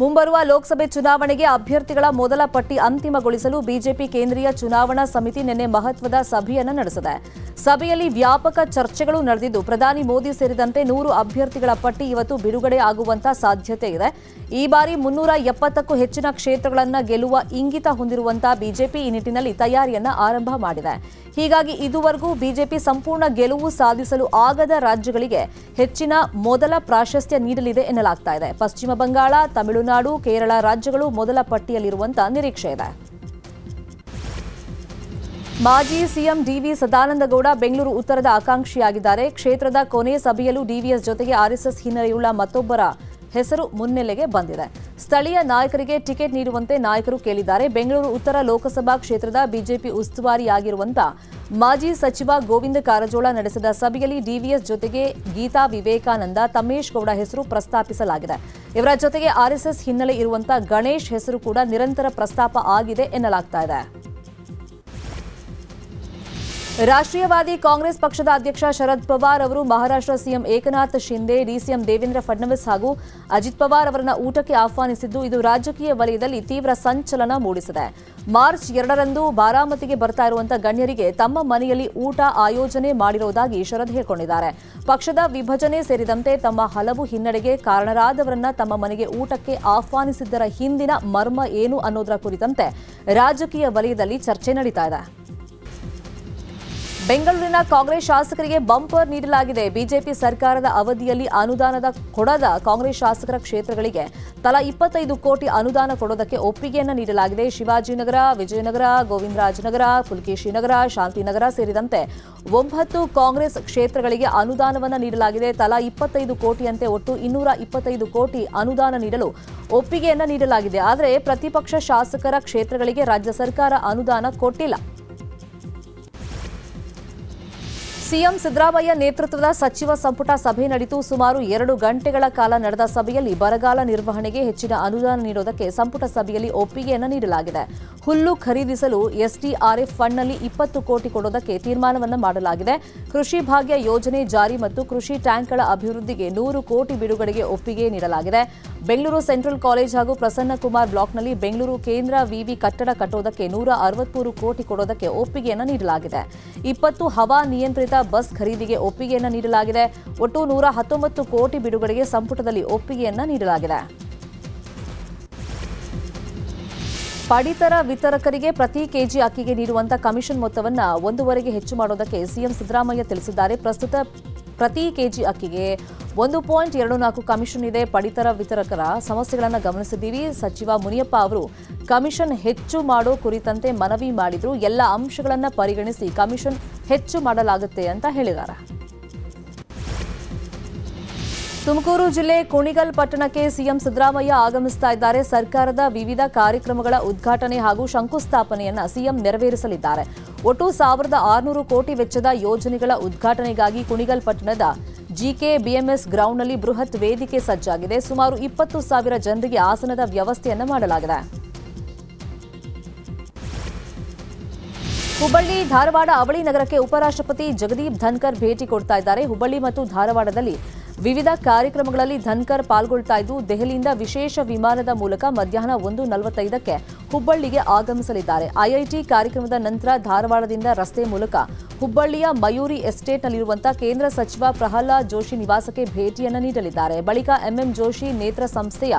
ಮುಂಬರುವ ಲೋಕಸಭೆ ಚುನಾವಣೆಗೆ ಅಭ್ಯರ್ಥಿಗಳ ಮೊದಲ ಪಟ್ಟಿ ಅಂತಿಮಗೊಳಿಸಲು ಬಿಜೆಪಿ ಕೇಂದ್ರೀಯ ಚುನಾವಣಾ ಸಮಿತಿ ನಿನ್ನೆ ಮಹತ್ವದ ಸಭೆಯನ್ನು ನಡೆಸಿದೆ. ಸಭೆಯಲ್ಲಿ ವ್ಯಾಪಕ ಚರ್ಚೆಗಳು ನಡೆದಿದ್ದು, ಪ್ರಧಾನಿ ಮೋದಿ ಸೇರಿದಂತೆ ನೂರು ಅಭ್ಯರ್ಥಿಗಳ ಪಟ್ಟಿ ಇವತ್ತು ಬಿಡುಗಡೆ ಆಗುವಂತಹ ಸಾಧ್ಯತೆ ಇದೆ. ಈ ಬಾರಿ ಮುನ್ನೂರ ಎಪ್ಪತ್ತಕ್ಕೂ ಹೆಚ್ಚಿನ ಕ್ಷೇತ್ರಗಳನ್ನು ಗೆಲ್ಲುವ ಇಂಗಿತ ಹೊಂದಿರುವಂತಹ ಬಿಜೆಪಿ ಈ ನಿಟ್ಟಿನಲ್ಲಿ ತಯಾರಿಯನ್ನ ಆರಂಭ ಮಾಡಿದೆ. ಹೀಗಾಗಿ ಇದುವರೆಗೂ ಬಿಜೆಪಿ ಸಂಪೂರ್ಣ ಗೆಲುವು ಸಾಧಿಸಲು ಆಗದ ರಾಜ್ಯಗಳಿಗೆ ಹೆಚ್ಚಿನ ಮೊದಲ ಪ್ರಾಶಸ್ತ್ಯ ನೀಡಲಿದೆ ಎನ್ನಲಾಗ್ತಾ ಇದೆ. ಪಶ್ಚಿಮ ಬಂಗಾಳ, ತಮಿಳುನಾಡು ಕೇರಳ ರಾಜ್ಯಗಳು ಮೊದಲ ಪಟ್ಟಿಯಲ್ಲಿರುವಂತ ನಿರೀಕ್ಷೆ ಇದೆ. ಮಾಜಿ ಸಿಎಂ ಡಿವಿ ಸದಾನಂದಗೌಡ ಬೆಂಗಳೂರು ಉತ್ತರದ ಆಕಾಂಕ್ಷಿಯಾಗಿದ್ದಾರೆ. ಕ್ಷೇತ್ರದ ಕೊನೆ ಸಭೆಯಲ್ಲೂ ಡಿವಿಎಸ್ ಜೊತೆಗೆ ಆರ್ಎಸ್ಎಸ್ ಹಿನ್ನೆಲೆಯುಳ್ಳ ಮತ್ತೊಬ್ಬರ ಹೆಸರು ಮುನ್ನೆಲೆಗೆ ಬಂದಿದೆ. ಸ್ಥಳೀಯ ನಾಯಕರಿಗೆ ಟಿಕೆಟ್ ನೀಡುವಂತೆ ನಾಯಕರು ಕೇಳಿದ್ದಾರೆ. ಬೆಂಗಳೂರು ಉತ್ತರ ಲೋಕಸಭಾ ಕ್ಷೇತ್ರದ ಬಿಜೆಪಿ ಉಸ್ತುವಾರಿಯಾಗಿರುವಂತ ಮಾಜಿ ಸಚಿವ ಗೋವಿಂದ ಕಾರಜೋಳ ನಡೆಸಿದ ಸಭೆಯಲ್ಲಿ ಡಿವಿಎಸ್ ಜೊತೆಗೆ ಗೀತಾ ವಿವೇಕಾನಂದ ತಮೇಶ್ ಗೌಡ ಹೆಸರು ಪ್ರಸ್ತಾಪಿಸಲಾಗಿದೆ. ಇವರ ಜೊತೆಗೆ ಆರ್ಎಸ್ಎಸ್ ಹಿನ್ನೆಲೆ ಇರುವಂತಹ ಗಣೇಶ್ ಹೆಸರು ಕೂಡ ನಿರಂತರ ಪ್ರಸ್ತಾಪ ಆಗಿದೆ ಎನ್ನಲಾಗ್ತಾ ಇದೆ. ರಾಷ್ಟ್ರೀಯವಾದಿ ಕಾಂಗ್ರೆಸ್ ಪಕ್ಷದ ಅಧ್ಯಕ್ಷ ಶರದ್ ಪವಾರ್ ಅವರು ಮಹಾರಾಷ್ಟ್ರ ಸಿಎಂ ಏಕನಾಥ್ ಶಿಂದೆ ಡಿಸಿಎಂ ದೇವೇಂದ್ರ ಫಡ್ನವೀಸ್ ಹಾಗೂ ಅಜಿತ್ ಪವಾರ್ ಅವರನ್ನು ಊಟಕ್ಕೆ ಆಹ್ವಾನಿಸಿದ್ದು, ಇದು ರಾಜಕೀಯ ವಲಯದಲ್ಲಿ ತೀವ್ರ ಸಂಚಲನ ಮೂಡಿಸಿದೆ. ಮಾರ್ಚ್ ಎರಡರಂದು ಬಾರಾಮತಿಗೆ ಬರ್ತಾ ಇರುವಂತಹ ಗಣ್ಯರಿಗೆ ತಮ್ಮ ಮನೆಯಲ್ಲಿ ಊಟ ಆಯೋಜನೆ ಮಾಡಿರುವುದಾಗಿ ಶರದ್ ಹೇಳಿಕೊಂಡಿದ್ದಾರೆ. ಪಕ್ಷದ ವಿಭಜನೆ ಸೇರಿದಂತೆ ತಮ್ಮ ಹಲವು ಹಿನ್ನಡೆಗೆ ಕಾರಣರಾದವರನ್ನ ತಮ್ಮ ಮನೆಗೆ ಊಟಕ್ಕೆ ಆಹ್ವಾನಿಸಿದ್ದರ ಹಿಂದಿನ ಮರ್ಮ ಏನು ಅನ್ನೋದರ ಕುರಿತಂತೆ ರಾಜಕೀಯ ವಲಯದಲ್ಲಿ ಚರ್ಚೆ ನಡೀತಾ ಇದೆ. ಬೆಂಗಳೂರಿನ ಕಾಂಗ್ರೆಸ್ ಶಾಸಕರಿಗೆ ಬಂಪರ್ ನೀಡಲಾಗಿದೆ. ಬಿಜೆಪಿ ಸರ್ಕಾರದ ಅವಧಿಯಲ್ಲಿ ಅನುದಾನದ ಕೊಡದ ಕಾಂಗ್ರೆಸ್ ಶಾಸಕರ ಕ್ಷೇತ್ರಗಳಿಗೆ ತಲಾ ಇಪ್ಪತ್ತೈದು ಕೋಟಿ ಅನುದಾನ ಕೊಡೋದಕ್ಕೆ ಒಪ್ಪಿಗೆಯನ್ನು ನೀಡಲಾಗಿದೆ. ಶಿವಾಜಿನಗರ, ವಿಜಯನಗರ, ಗೋವಿಂದರಾಜನಗರ, ಪುಲ್ಕೇಶಿನಗರ, ಶಾಂತಿನಗರ ಸೇರಿದಂತೆ ಒಂಬತ್ತು ಕಾಂಗ್ರೆಸ್ ಕ್ಷೇತ್ರಗಳಿಗೆ ಅನುದಾನವನ್ನು ನೀಡಲಾಗಿದೆ. ತಲಾ ಇಪ್ಪತ್ತೈದು ಕೋಟಿಯಂತೆ ಒಟ್ಟು ಇನ್ನೂರ ಇಪ್ಪತ್ತೈದು ಕೋಟಿ ಅನುದಾನ ನೀಡಲು ಒಪ್ಪಿಗೆಯನ್ನು ನೀಡಲಾಗಿದೆ. ಆದರೆ ಪ್ರತಿಪಕ್ಷ ಶಾಸಕರ ಕ್ಷೇತ್ರಗಳಿಗೆ ರಾಜ್ಯ ಸರ್ಕಾರ ಅನುದಾನ ಕೊಟ್ಟಿಲ್ಲ. ಸಿಎಂ ಸಿದ್ದರಾಮಯ್ಯ ನೇತೃತ್ವದ ಸಚಿವ ಸಂಪುಟ ಸಭೆ ನಡೆಯಿತು ಸುಮಾರು ಎರಡು ಗಂಟೆಗಳ ಕಾಲ ನಡೆದ ಸಭೆಯಲ್ಲಿ ಬರಗಾಲ ನಿರ್ವಹಣೆಗೆ ಹೆಚ್ಚಿನ ಅನುದಾನ ನೀಡುವುದಕ್ಕೆ ಸಂಪುಟ ಸಭೆಯಲ್ಲಿ ಒಪ್ಪಿಗೆಯನ್ನು ನೀಡಲಾಗಿದೆ. ಹುಲ್ಲು ಖರೀದಿಸಲು ಎಸ್ಡಿಆರ್ಎಫ್ ಫಂಡ್ನಲ್ಲಿ ಇಪ್ಪತ್ತು ಕೋಟಿ ಕೊಡೋದಕ್ಕೆ ತೀರ್ಮಾನವನ್ನು ಮಾಡಲಾಗಿದೆ. ಕೃಷಿ ಭಾಗ್ಯ ಯೋಜನೆ ಜಾರಿ ಮತ್ತು ಕೃಷಿ ಟ್ಯಾಂಕ್ಗಳ ಅಭಿವೃದ್ಧಿಗೆ ನೂರು ಕೋಟಿ ಬಿಡುಗಡೆಗೆ ಒಪ್ಪಿಗೆ ನೀಡಲಾಗಿದೆ. ಬೆಂಗಳೂರು ಸೆಂಟ್ರಲ್ ಕಾಲೇಜ್ ಹಾಗೂ ಪ್ರಸನ್ನಕುಮಾರ್ ಬ್ಲಾಕ್ನಲ್ಲಿ ಬೆಂಗಳೂರು ಕೇಂದ್ರ ವಿವಿ ಕಟ್ಟಡ ಕಟ್ಟೋದಕ್ಕೆ ನೂರ ಅರವತ್ಮೂರು ಕೋಟಿ ಕೊಡೋದಕ್ಕೆ ಒಪ್ಪಿಗೆಯನ್ನು ನೀಡಲಾಗಿದೆ. ಇಪ್ಪತ್ತು ಹವಾ ನಿಯಂತ್ರಿತ ಬಸ್ ಖರೀದಿಗೆ ಒಪ್ಪಿಗೆಯನ್ನು ನೀಡಲಾಗಿದೆ. ಒಟ್ಟು ನೂರ ಹತ್ತೊಂಬತ್ತು ಕೋಟಿ ಬಿಡುಗಡೆಗೆ ಸಂಪುಟದಲ್ಲಿ ಒಪ್ಪಿಗೆಯನ್ನ ನೀಡಲಾಗಿದೆ. ಪಡಿತರ ವಿತರಕರಿಗೆ ಪ್ರತಿ ಕೆಜಿ ಅಕ್ಕಿಗೆ ನೀಡುವಂತ ಕಮಿಷನ್ ಮೊತ್ತವನ್ನು ಒಂದೂವರೆಗೆ ಹೆಚ್ಚು ಮಾಡೋದಕ್ಕೆ ಸಿಎಂ ಸಿದ್ದರಾಮಯ್ಯ ತಿಳಿಸಿದ್ದಾರೆ. ಪ್ರಸ್ತುತ ಪ್ರತಿ ಕೆಜಿ ಅಕ್ಕಿಗೆ ಒಂದು ಪಾಯಿಂಟ್ ಎರಡು ನಾಲ್ಕು ಕಮಿಷನ್ ಇದೆ. ಪಡಿತರ ವಿತರಕರ ಸಮಸ್ಯೆಗಳನ್ನು ಗಮನಿಸಿದ್ದೀವಿ. ಸಚಿವ ಮುನಿಯಪ್ಪ ಅವರು ಕಮಿಷನ್ ಹೆಚ್ಚು ಮಾಡೋ ಕುರಿತಂತೆ ಮನವಿ ಮಾಡಿದ್ರು. ಎಲ್ಲ ಅಂಶಗಳನ್ನು ಪರಿಗಣಿಸಿ ಕಮಿಷನ್ ಹೆಚ್ಚು ಮಾಡಲಾಗುತ್ತೆ ಅಂತ ಹೇಳಿದ್ದಾರೆ. ತುಮಕೂರು ಜಿಲ್ಲೆ ಕುಣಿಗಲ್ ಪಟ್ಟಣಕ್ಕೆ ಸಿಎಂ ಸಿದ್ದರಾಮಯ್ಯ ಆಗಮಿಸ್ತಾ ಇದ್ದಾರೆ. ಸರ್ಕಾರದ ವಿವಿಧ ಕಾರ್ಯಕ್ರಮಗಳ ಉದ್ಘಾಟನೆ ಹಾಗೂ ಶಂಕುಸ್ಥಾಪನೆಯನ್ನ ಸಿಎಂ ನೆರವೇರಿಸಲಿದ್ದಾರೆ. ಒಟ್ಟು ಸಾವಿರದ ಆರುನೂರು ಕೋಟಿ ವೆಚ್ಚದ ಯೋಜನೆಗಳ ಉದ್ಘಾಟನೆಗಾಗಿ ಕುಣಿಗಲ್ ಪಟ್ಟಣದ ಜಿಕೆ ಬಿಎಂಎಸ್ ಗ್ರೌಂಡ್ನಲ್ಲಿ ಬೃಹತ್ ವೇದಿಕೆ ಸಜ್ಜಾಗಿದೆ. ಸುಮಾರು ಇಪ್ಪತ್ತು ಸಾವಿರ ಜನರಿಗೆ ಆಸನದ ವ್ಯವಸ್ಥೆಯನ್ನು ಮಾಡಲಾಗಿದೆ. ಹುಬ್ಬಳ್ಳಿ ಧಾರವಾಡ ಅವಳಿ ನಗರಕ್ಕೆ ಉಪರಾಷ್ಟ್ರಪತಿ ಜಗದೀಪ್ ಧನ್ಕರ್ ಭೇಟಿ ಕೊಡ್ತಾ ಇದ್ದಾರೆ. ಹುಬ್ಬಳ್ಳಿ ಮತ್ತು ಧಾರವಾಡದಲ್ಲಿ ವಿವಿಧ ಕಾರ್ಯಕ್ರಮಗಳಲ್ಲಿ ಧನ್ಕರ್ ಪಾಲ್ಗೊಳ್ತಾ ಇದ್ದು ದೆಹಲಿಯಿಂದ ವಿಶೇಷ ವಿಮಾನದ ಮೂಲಕ ಮಧ್ಯಾಹ್ನ ಒಂದು ನಲವತ್ತೈದಕ್ಕೆ ಹುಬ್ಬಳ್ಳಿಗೆ ಆಗಮಿಸಲಿದ್ದಾರೆ. ಐಐಟಿ ಕಾರ್ಯಕ್ರಮದ ನಂತರ ಧಾರವಾಡದಿಂದ ರಸ್ತೆ ಮೂಲಕ ಹುಬ್ಬಳ್ಳಿಯ ಮಯೂರಿ ಎಸ್ಟೇಟ್ನಲ್ಲಿರುವಂತಹ ಕೇಂದ್ರ ಸಚಿವ ಪ್ರಹ್ಲಾದ್ ಜೋಶಿ ನಿವಾಸಕ್ಕೆ ಭೇಟಿಯನ್ನು ನೀಡಲಿದ್ದಾರೆ. ಬಳಿಕ ಎಂಎಂ ಜೋಶಿ ನೇತ್ರ ಸಂಸ್ಥೆಯ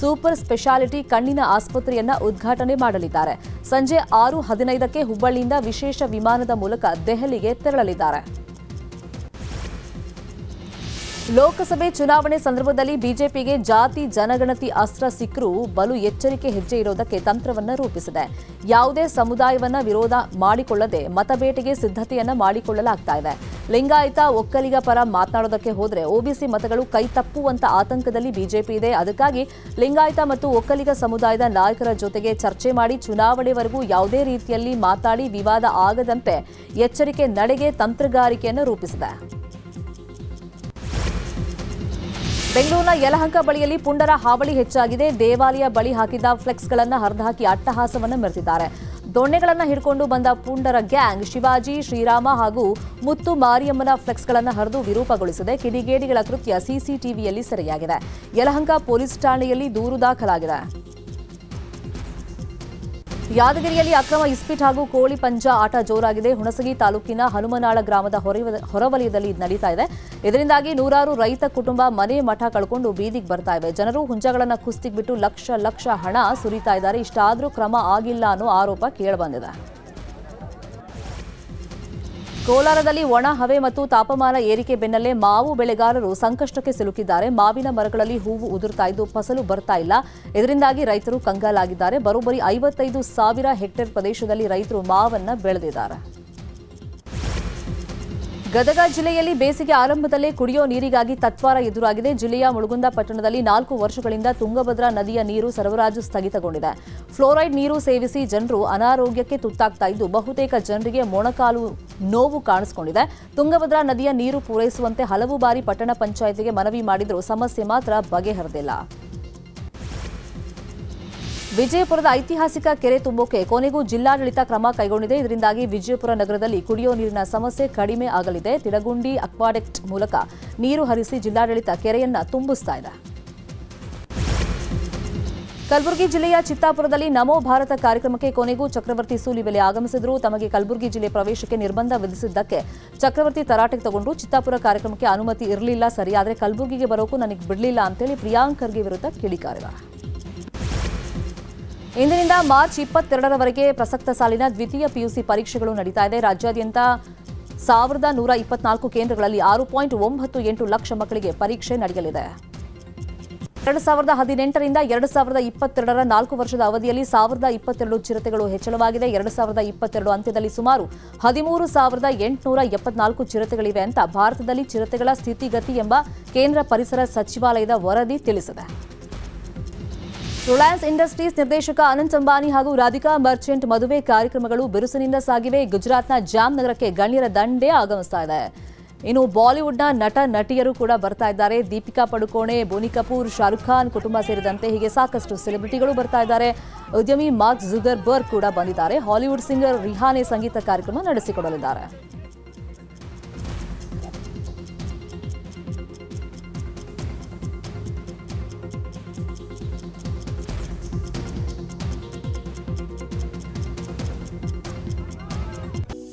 ಸೂಪರ್ ಸ್ಪೆಷಾಲಿಟಿ ಕಣ್ಣಿನ ಆಸ್ಪತ್ರೆಯನ್ನ ಉದ್ಘಾಟನೆ ಮಾಡಲಿದ್ದಾರೆ. ಸಂಜೆ ಆರು ಹದಿನೈದಕ್ಕೆ ಹುಬ್ಬಳ್ಳಿಯಿಂದ ವಿಶೇಷ ವಿಮಾನದ ಮೂಲಕ ದೆಹಲಿಗೆ ತೆರಳಲಿದ್ದಾರೆ. ಲೋಕಸಭೆ ಚುನಾವಣೆ ಸಂದರ್ಭದಲ್ಲಿ ಬಿಜೆಪಿಗೆ ಜಾತಿ, ಜನಗಣತಿ, ಅಸ್ತ್ರ ಸಿಕ್ಕರೂ ಬಲು ಎಚ್ಚರಿಕೆ ಹೆಜ್ಜೆ ಇರೋದಕ್ಕೆ ತಂತ್ರವನ್ನು ರೂಪಿಸಿದೆ. ಯಾವುದೇ ಸಮುದಾಯವನ್ನ ವಿರೋಧ ಮಾಡಿಕೊಳ್ಳದೆ ಮತಬೇಟೆಗೆ ಸಿದ್ಧತೆಯನ್ನ ಮಾಡಿಕೊಳ್ಳಲಾಗ್ತಾ ಇದೆ. ಲಿಂಗಾಯತ ಒಕ್ಕಲಿಗ ಪರ ಮಾತನಾಡೋದಕ್ಕೆ ಹೋದರೆ ಒಬಿಸಿ ಮತಗಳು ಕೈ ತಪ್ಪುವಂತ ಆತಂಕದಲ್ಲಿ ಬಿಜೆಪಿ ಇದೆ. ಅದಕ್ಕಾಗಿ ಲಿಂಗಾಯತ ಮತ್ತು ಒಕ್ಕಲಿಗ ಸಮುದಾಯದ ನಾಯಕರ ಜೊತೆಗೆ ಚರ್ಚೆ ಮಾಡಿ ಚುನಾವಣೆವರೆಗೂ ಯಾವುದೇ ರೀತಿಯಲ್ಲಿ ಮಾತಾಡಿ ವಿವಾದ ಆಗದಂತೆ ಎಚ್ಚರಿಕೆ ನಡೆಗೆ ತಂತ್ರಗಾರಿಕೆಯನ್ನು ರೂಪಿಸಿದೆ. ಬೆಂಗಳೂರಿನ ಯಲಹಂಕ ಬಳಿಯಲ್ಲಿ ಪುಂಡರ ಹಾವಳಿ ಹೆಚ್ಚಾಗಿದೆ. ದೇವಾಲಯ ಬಳಿ ಹಾಕಿದ್ದ ಫ್ಲೆಕ್ಸ್ಗಳನ್ನು ಹರಿದುಹಾಕಿ ಅಟ್ಟಹಾಸವನ್ನು ಮೆರೆದಿದ್ದಾರೆ. ದೊಣ್ಣೆಗಳನ್ನು ಹಿಡ್ಕೊಂಡು ಬಂದ ಪುಂಡರ ಗ್ಯಾಂಗ್ ಶಿವಾಜಿ, ಶ್ರೀರಾಮ ಹಾಗೂ ಮುತ್ತು ಮಾರಿಯಮ್ಮನ ಫ್ಲೆಕ್ಸ್ಗಳನ್ನು ಹರಿದು ವಿರೂಪಗೊಳಿಸಿದೆ. ಕಿಡಿಗೇಡಿಗಳ ಕೃತ್ಯ ಸಿಸಿಟಿವಿಯಲ್ಲಿ ಸೆರೆಯಾಗಿದೆ. ಯಲಹಂಕ ಪೊಲೀಸ್ ಠಾಣೆಯಲ್ಲಿ ದೂರು ದಾಖಲಾಗಿದೆ. ಯಾದಗಿರಿಯಲ್ಲಿ ಅಕ್ರಮ ಇಸ್ಪೀಟ್ ಹಾಗೂ ಕೋಳಿ ಪಂಜ ಆಟ ಜೋರಾಗಿದೆ. ಹುಣಸಗಿ ತಾಲೂಕಿನ ಹನುಮನಾಳ ಗ್ರಾಮದ ಹೊರ- ಹೊರವಲಯದಲ್ಲಿ ಇದು ನಡೀತಾ ಇದೆ. ಇದರಿಂದಾಗಿ ನೂರಾರು ರೈತ ಕುಟುಂಬ ಮನೆ ಮಠ ಕಳ್ಕೊಂಡು ಬೀದಿಗೆ ಬರ್ತಾ ಇವೆ. ಜನರು ಹುಂಜಗಳನ್ನು ಕುಸ್ತಿಗೆ ಬಿಟ್ಟು ಲಕ್ಷ ಲಕ್ಷ ಹಣ ಸುರಿತಾ ಇದ್ದಾರೆ. ಇಷ್ಟಾದರೂ ಕ್ರಮ ಆಗಿಲ್ಲ ಅನ್ನೋ ಆರೋಪ ಕೇಳಿಬಂದಿದೆ ಕೋಲಾರದಲ್ಲಿ ಒಣ ಹವೆ ಮತ್ತು ತಾಪಮಾನ ಏರಿಕೆ ಬೆನ್ನಲ್ಲೇ ಮಾವು ಬೆಳೆಗಾರರು ಸಂಕಷ್ಟಕ್ಕೆ ಸಿಲುಕಿದ್ದಾರೆ. ಮಾವಿನ ಮರಗಳಲ್ಲಿ ಹೂವು ಉದುರ್ತಾ ಇದ್ದು ಫಸಲು ಬರ್ತಾ ಇಲ್ಲ. ಇದರಿಂದಾಗಿ ರೈತರು ಕಂಗಾಲಾಗಿದ್ದಾರೆ. ಬರೋಬ್ಬರಿ ಐವತ್ತೈದು ಸಾವಿರ ಹೆಕ್ಟೇರ್ ಪ್ರದೇಶದಲ್ಲಿ ರೈತರು ಮಾವನ್ನ ಬೆಳೆದಿದ್ದಾರೆ. ಗದಗ ಜಿಲ್ಲೆಯಲ್ಲಿ ಬೇಸಿಗೆ ಆರಂಭದಲ್ಲೇ ಕುಡಿಯೋ ನೀರಿಗಾಗಿ ತತ್ವಾರ ಎದುರಾಗಿದೆ. ಜಿಲ್ಲೆಯ ಮುಳುಗುಂದ ಪಟ್ಟಣದಲ್ಲಿ ನಾಲ್ಕು ವರ್ಷಗಳಿಂದ ತುಂಗಭದ್ರಾ ನದಿಯ ನೀರು ಸರಬರಾಜು ಸ್ಥಗಿತಗೊಂಡಿದೆ. ಫ್ಲೋರೈಡ್ ನೀರು ಸೇವಿಸಿ ಜನರು ಅನಾರೋಗ್ಯಕ್ಕೆ ತುತ್ತಾಗ್ತಾ ಇದ್ದು, ಬಹುತೇಕ ಜನರಿಗೆ ಮೊಣಕಾಲು ನೋವು ಕಾಣಿಸಿಕೊಂಡಿದೆ. ತುಂಗಭದ್ರಾ ನದಿಯ ನೀರು ಪೂರೈಸುವಂತೆ ಹಲವು ಬಾರಿ ಪಟ್ಟಣ ಪಂಚಾಯಿತಿಗೆ ಮನವಿ ಮಾಡಿದರೂ. ಸಮಸ್ಯೆ ಮಾತ್ರ ಬಗೆಹರಿದಿಲ್ಲ. ವಿಜಯಪುರದ ಐತಿಹಾಸಿಕ ಕೆರೆ ತುಂಬೋಕೆ ಕೊನೆಗೂ ಜಿಲ್ಲಾಡಳಿತ ಕ್ರಮ ಕೈಗೊಂಡಿದೆ. ಇದರಿಂದಾಗಿ ವಿಜಯಪುರ ನಗರದಲ್ಲಿ ಕುಡಿಯೋ ನೀರಿನ ಸಮಸ್ಯೆ ಕಡಿಮೆ ಆಗಲಿದೆ. ತಿಡಗುಂಡಿ ಅಕ್ವಾಡೆಕ್ಟ್ ಮೂಲಕ ನೀರು ಹರಿಸಿ ಜಿಲ್ಲಾಡಳಿತ ಕೆರೆಯನ್ನ ತುಂಬಿಸ್ತಾ ಇದೆ. ಕಲಬುರಗಿ ಜಿಲ್ಲೆಯ ಚಿತ್ತಾಪುರದಲ್ಲಿ ನಮೋ ಭಾರತ ಕಾರ್ಯಕ್ರಮಕ್ಕೆ ಕೊನೆಗೂ ಚಕ್ರವರ್ತಿ ಸೂಲಿಬೆಲೆ ಆಗಮಿಸಿದ್ರು. ತಮಗೆ ಕಲಬುರಗಿ ಜಿಲ್ಲೆ ಪ್ರವೇಶಕ್ಕೆ ನಿರ್ಬಂಧ ವಿಧಿಸಿದ್ದಕ್ಕೆ ಚಕ್ರವರ್ತಿ ತರಾಟೆಗೆ ತಗೊಂಡು ಚಿತ್ತಾಪುರ ಕಾರ್ಯಕ್ರಮಕ್ಕೆ ಅನುಮತಿ ಇರಲಿಲ್ಲ. ಸರಿ ಆದರೆ ಕಲಬುರಗಿಗೆ ಬರೋಕ್ಕೂ ನನಗೆ ಬಿಡಲಿಲ್ಲ ಅಂತೇಳಿ ಪ್ರಿಯಾಂಕರ್ಗೆ ವಿರುದ್ಧ ಕಿಡಿಕಾರಿದ್ದಾರೆ ಇಂದಿನಿಂದ ಮಾರ್ಚ್ ಇಪ್ಪತ್ತೆರಡರವರೆಗೆ ಪ್ರಸಕ್ತ ಸಾಲಿನ ದ್ವಿತೀಯ ಪಿಯುಸಿ ಪರೀಕ್ಷೆಗಳು ನಡೀತಾ ಇದೆ. ರಾಜ್ಯಾದ್ಯಂತ ಸಾವಿರದ ನೂರ ಇಪ್ಪತ್ನಾಲ್ಕು ಕೇಂದ್ರಗಳಲ್ಲಿ ಆರು ಪಾಯಿಂಟ್ ಒಂಬತ್ತು ಎಂಟು ಲಕ್ಷ ಮಕ್ಕಳಿಗೆ ಪರೀಕ್ಷೆ ನಡೆಯಲಿದೆ. ಎರಡು ಸಾವಿರದ ಹದಿನೆಂಟರಿಂದ ಎರಡು ಸಾವಿರದ ಇಪ್ಪತ್ತೆರಡರ ನಾಲ್ಕು ವರ್ಷದ ಅವಧಿಯಲ್ಲಿ ಸಾವಿರದ ಇಪ್ಪತ್ತೆರಡು ಚಿರತೆಗಳು ಹೆಚ್ಚಳವಾಗಿದೆ. ಎರಡು ಸಾವಿರದ ಇಪ್ಪತ್ತೆರಡು ಅಂತ್ಯದಲ್ಲಿ ಸುಮಾರು ಹದಿಮೂರು ಸಾವಿರದ ಎಂಟುನೂರ ಎಪ್ಪತ್ನಾಲ್ಕು ಚಿರತೆಗಳಿವೆ ಅಂತ ಭಾರತದಲ್ಲಿ ಚಿರತೆಗಳ ಸ್ಥಿತಿಗತಿ ಎಂಬ ಕೇಂದ್ರ ಪರಿಸರ ಸಚಿವಾಲಯದ ವರದಿ ತಿಳಿಸಿದೆ. ರಿಲಯನ್ಸ್ ಇಂಡಸ್ಟ್ರೀಸ್ ನಿರ್ದೇಶಕ ಅನಂತ್ ಅಂಬಾನಿ ಹಾಗೂ ರಾಧಿಕಾ ಮರ್ಚೆಂಟ್ ಮದುವೆ ಕಾರ್ಯಕ್ರಮಗಳು ಬಿರುಸಿನಿಂದ ಸಾಗಿವೆ. ಗುಜರಾತ್ನ ಜಾಮ್ ನಗರಕ್ಕೆ ಗಣ್ಯರ ದಂಡೇ ಆಗಮಿಸ್ತಾ ಇದೆ. ಇನ್ನು ಬಾಲಿವುಡ್ನ ನಟ, ನಟಿಯರು ಕೂಡ ಬರ್ತಾ ಇದ್ದಾರೆ. ದೀಪಿಕಾ ಪಡುಕೋಣೆ, ಬೋನಿ ಕಪೂರ್, ಶಾರುಖ್ ಖಾನ್ ಕುಟುಂಬ ಸೇರಿದಂತೆ ಹೀಗೆ ಸಾಕಷ್ಟು ಸೆಲೆಬ್ರಿಟಿಗಳು ಬರ್ತಾ ಇದ್ದಾರೆ. ಉದ್ಯಮಿ ಮಾರ್ಕ್ ಜುಗರ್ ಬರ್ಗ್ ಕೂಡ ಬಂದಿದ್ದಾರೆ. ಹಾಲಿವುಡ್ ಸಿಂಗರ್ ರಿಹಾನೆ ಸಂಗೀತ ಕಾರ್ಯಕ್ರಮ ನಡೆಸಿಕೊಡಲಿದ್ದಾರೆ.